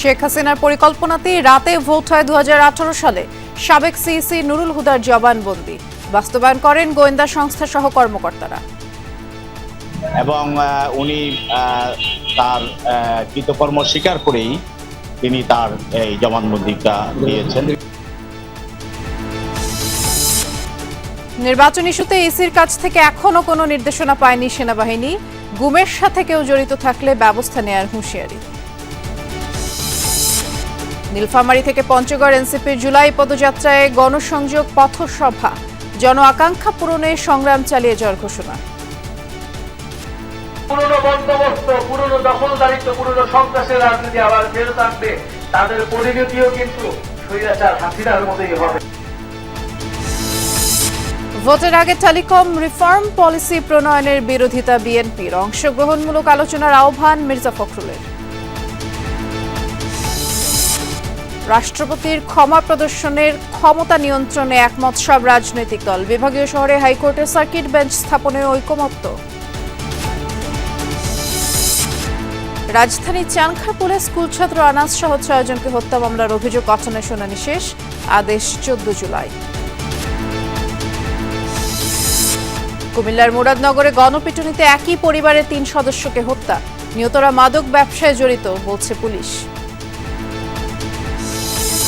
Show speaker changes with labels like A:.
A: শেখ হাসিনার পরিকল্পনাতেই রাতে ভোট হয় দু সালে। সাবেক সিইসি নুরুল হুদার জবানবন্দি। বাস্তবায়ন করেন গোয়েন্দা সংস্থা সহ কর্মকর্তারা
B: এবং উনি তার কৃতকর্ম স্বীকার করেই তিনি তার এই জবানবন্দিটা দিয়েছেন।
A: নির্বাচন ইস্যুতে ইসির কাছ থেকে এখনও কোনো নির্দেশনা পায়নি সেনাবাহিনী। গুমের সাথে কেউ জড়িত থাকলে ব্যবস্থা নেয়ার হুঁশিয়ারি। নীলফামারী থেকে পঞ্চগড় এনসিপির জুলাই পদযাত্রায় গণসংযোগ পথসভা। জন আকাঙ্ক্ষা পূরণে সংগ্রাম চালিয়ে যাওয়ার ঘোষণা।
C: পুরনো বন্দোবস্ত পুরনো দখলদারিত্ব পুরনো সন্ত্রাসের রাজনীতি আবার ফেরত আনবে তাদের পরিণতিও কিন্তু স্বৈরাচার হাসিনার মতোই হবে।
A: ভোটের আগে টেলিকম রিফর্ম পলিসি প্রণয়নের বিরোধিতা বিএনপির। অংশগ্রহণমূলক আলোচনার আহ্বান মির্জা ফখরুলের। রাষ্ট্রপতির ক্ষমা প্রদর্শনের ক্ষমতা নিয়ন্ত্রণে একমত সব রাজনৈতিক দল। বিভাগীয় শহরে হাইকোর্টের সার্কিট বেঞ্চ স্থাপনে ঐকমত্য। রাজধানীর চানখারপুলে স্কুল ছাত্র আনাস সহ ছয়জনকে হত্যা মামলার অভিযোগ গঠনের শুনানি শেষ, আদেশ চোদ্দ জুলাই। কুমিল্লার মুরাদনগরে গণপিটুনিতে একই পরিবারের তিন সদস্যকে হত্যা। নিহতরা মাদক ব্যবসায় জড়িত, বলছে পুলিশ।